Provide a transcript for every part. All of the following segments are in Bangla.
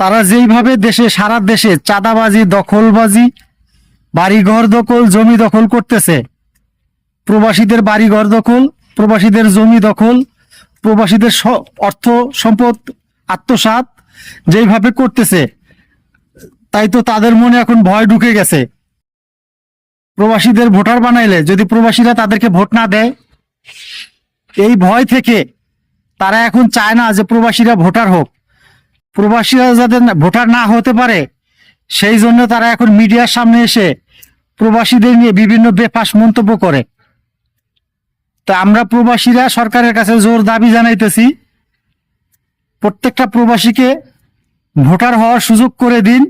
তারা যেইভাবে দেশে, সারা দেশে চাঁদাবাজি, দখলবাজি, বাড়িঘর দখল, জমি দখল করতেছে। প্রবাসীদের বাড়িঘর দখল, প্রবাসীদের জমি দখল, প্রবাসীদের অর্থ সম্পদ, আত্মসাৎ যেইভাবে করতেছে, তাই তো তাদের মনে এখন ভয় ঢুকে গেছে। প্রবাসীদের ভোটার বানাইলে যদি প্রবাসীরা তাদেরকে ভোট না দেয়, এই ভয় থেকে তারা এখন চায় না যে প্রবাসীরা ভোটার হোক। প্রবাসীরা যাতে ভোটার না হতে পারে, সেই জন্য তারা এখন মিডিয়ার সামনে এসে প্রবাসীদের নিয়ে বিভিন্ন বেফাস মন্তব্য করে। তা আমরা প্রবাসীরা সরকারের কাছে জোর দাবি জানাইতেছি, প্রত্যেকটা প্রবাসীকে ভোটার হওয়ার সুযোগ করে দিন,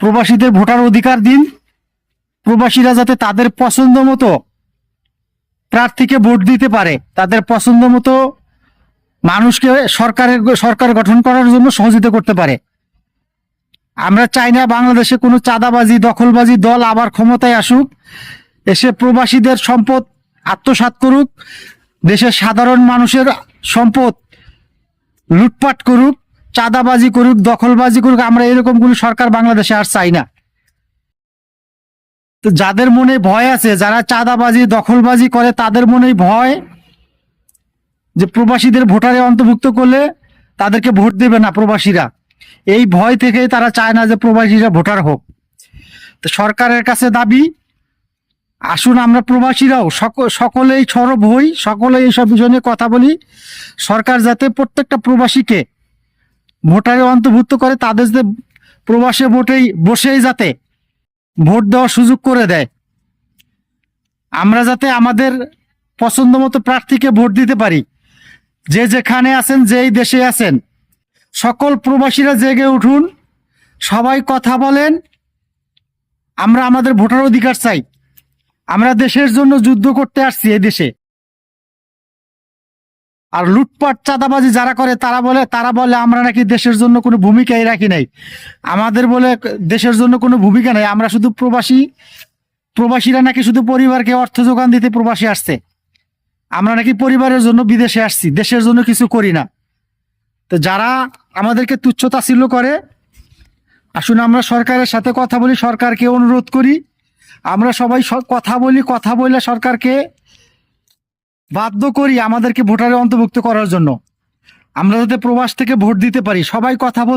প্রবাসীদের ভোটার অধিকার দিন, প্রবাসীরা যাতে তাদের পছন্দ মতো প্রার্থীকে ভোট দিতে পারে, তাদের পছন্দ মতো মানুষকে সরকারের সরকার গঠন করার জন্য সহযোগিতা করতে পারে। আমরা চাই না বাংলাদেশে কোনো চাঁদাবাজি, দখলবাজি দল আবার ক্ষমতায় আসুক, এসে প্রবাসীদের সম্পদ আত্মসাৎ করুক, দেশের সাধারণ মানুষের সম্পদ লুটপাট করুক, চাঁদাবাজি করুক, দখলবাজি করুক, আমরা এরকম কোনো সরকার বাংলাদেশে আর চাই না। তো যাদের মনে ভয় আছে, যারা চাঁদাবাজি, দখলবাজি করে, তাদের মনে ভয় যে প্রবাসীদের ভোটারে অন্তর্ভুক্ত করলে তাদেরকে ভোট দেবে না প্রবাসীরা। এই ভয় থেকে তারা চায় না যে প্রবাসীরা ভোটার হোক। তো সরকারের কাছে দাবি, আসুন আমরা প্রবাসীরাও, সক- সকলেই সরব হই সকলে এইসব বিষয় নিয়ে কথা বলি। সরকার যাতে প্রত্যেকটা প্রবাসীকে ভোটারে অন্তর্ভুক্ত করে, তাদের যে প্রবাসে ভোটেই, বসেই যাতে ভোট দেওয়ার সুযোগ করে দেয়। আমরা যাতে আমাদের পছন্দ মতো প্রার্থীকে ভোট দিতে পারি। যে যেখানে আছেন, যেই দেশে আছেন, সকল প্রবাসীরা জেগে উঠুন, সবাই কথা বলেন। আমরা আমাদের ভোটার অধিকার চাই। আমরা দেশের জন্য যুদ্ধ করতে আসছি এই দেশে। আর লুটপাট, চাঁদাবাজি যারা করে, তারা বলে তারা বলে, আমরা নাকি দেশের জন্য কোনো ভূমিকাই রাখি নাই। আমাদের বলে, দেশের জন্য কোনো ভূমিকা নাই। আমরা শুধু প্রবাসী। প্রবাসীরা নাকি শুধু পরিবারকে অর্থ যোগান দিতে প্রবাসী আসছে। আমরা নাকি পরিবারের জন্য বিদেশে আসছি, দেশের জন্য কিছু করি না। তো যারা আমাদেরকে তুচ্ছ তাচ্ছিল্য করে, আসুন আমরা সরকারের সাথে কথা বলি, সরকারকে অনুরোধ করি। আমরা সবাই কথা বলি, কথা বলে সরকারকে বাধ্য করি আমাদেরকে ভোটারে অন্তর্ভুক্ত করার জন্য। আমরা যাতে প্রবাস থেকে ভোট দিতে পারি, সবাই কথা বল